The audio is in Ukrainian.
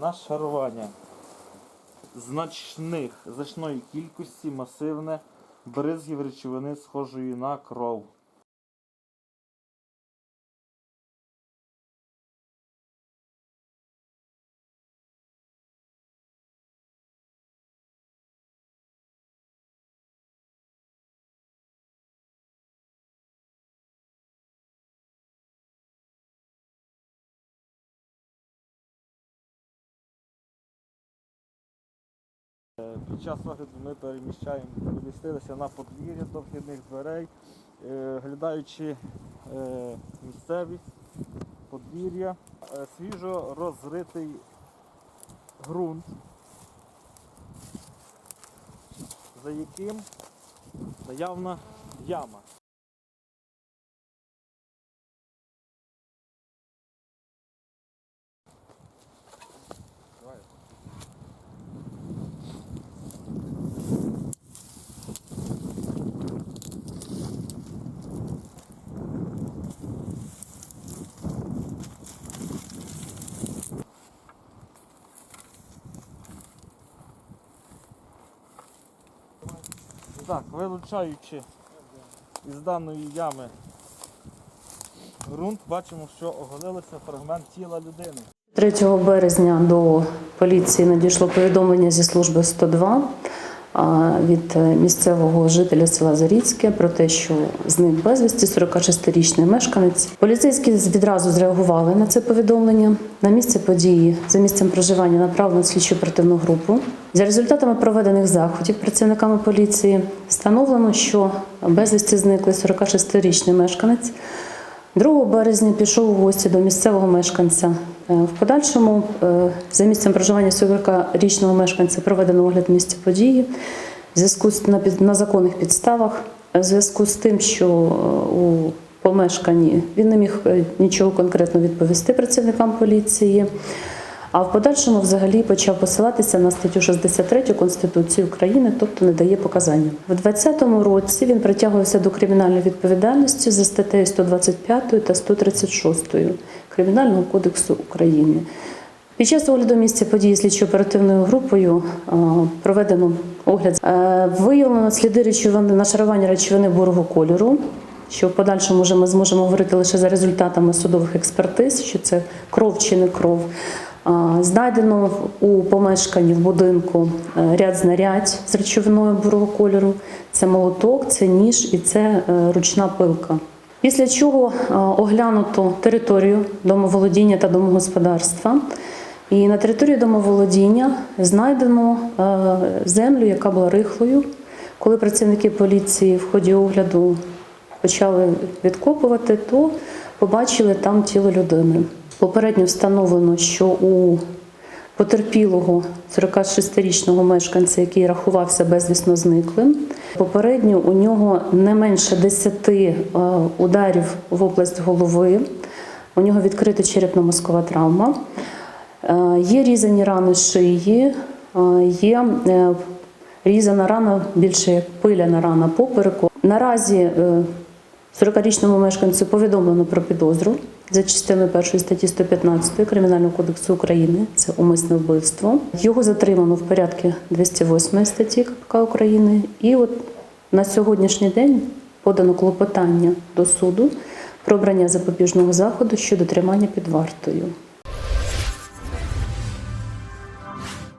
Нашарування значних, значної кількості масивне бризгів речовини, схожої на кров. Під час огляду ми переміщаємо, перемістилися на подвір'я до вхідних дверей, е, глядаючи е, місцевість, подвір'я, е, свіжо розритий ґрунт, за яким наявна яма. Так, вилучаючи із даної ями ґрунт, бачимо, що оголилося фрагмент тіла людини. 3 березня до поліції надійшло повідомлення зі служби 102 а, від е, місцевого жителя села Заріцьке про те, що зник безвісті 46-річний мешканець. Поліцейські відразу зреагували на це повідомлення. На місце події за місцем проживання направлено слідчу оперативну групу. За результатами проведених заходів працівниками поліції встановлено, що безвісті зникли 46-річний мешканець. 2 березня пішов у гості до місцевого мешканця. Е, В подальшому е, за місцем проживання 40-річного мешканця проведено огляд місця події в зв'язку на, законних підставах, в зв'язку з тим, що е, у помешканні він не міг нічого конкретно відповісти працівникам поліції. А в подальшому взагалі почав посилатися на статтю 63 Конституції України, тобто не дає показання. В 2020 році він притягувався до кримінальної відповідальності за статтею 125 та 136 Кримінального кодексу України. Під час огляду місця події слідчо-оперативною групою проведено огляд. Е, Виявлено сліди речовини нашарування речовини бурого кольору. Що в подальшому вже ми зможемо говорити лише за результатами судових експертиз, що це кров чи не кров. А, Знайдено у помешканні в будинку е, ряд знарядь з речовиною бурого кольору. Це молоток, це ніж і це е, ручна пилка. Після чого е, оглянуто територію домоволодіння та домогосподарства. І на території домоволодіння знайдено е, землю, яка була рихлою. Коли працівники поліції в ході огляду почали відкопувати, то побачили там тіло людини. Попередньо встановлено, що у потерпілого 46-річного мешканця, який рахувався безвісно зниклим, попередньо у нього не менше 10 е, ударів в область голови. У нього відкрита черепно-мозкова травма. Е, Є різані рани шиї, е, є різана рана, більше як пиляна рана попереку. Наразі 40-річному мешканцю повідомлено про підозру за частиною першої статті 115 Кримінального кодексу України. Це умисне вбивство. Його затримано в порядку 208 статті КПК України. І от на сьогоднішній день подано клопотання до суду про обрання запобіжного заходу щодо тримання під вартою.